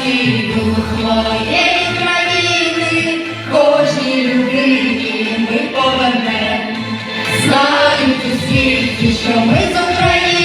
Козацький дух моєї кожній людині ми повернемо. Знають що ми з України,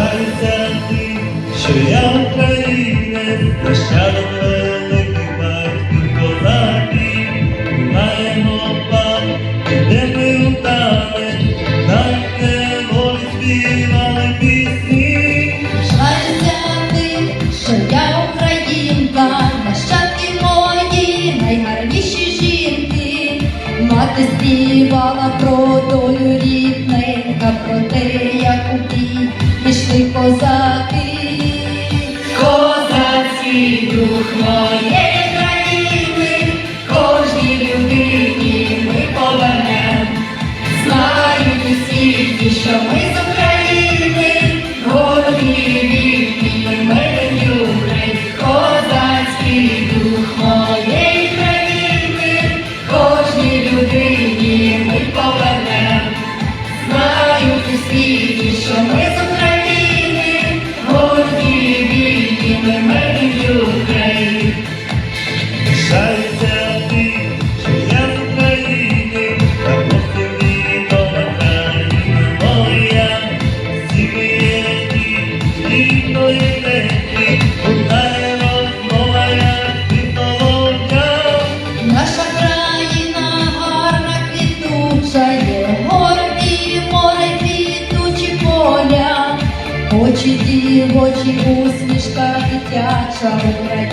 Пишаюся тим, що я українець, нащадок великих батьків козаків. Маємо пан, де ми у танець, так де волі співали пісні. Пишаюся тим, що я українка, нащадки мої, найгарніші жінки. Мати співала про долю рідненька, про те, як у бій пішли козаки. Козацький дух моєї країни, кожній людині ми повернемо. Знають у світі, що ми з України, горді вільні мирні України, козацький дух моєї країни, кожній людині ми повернемо. Знають у світі, що ми вільні мирні got trouble right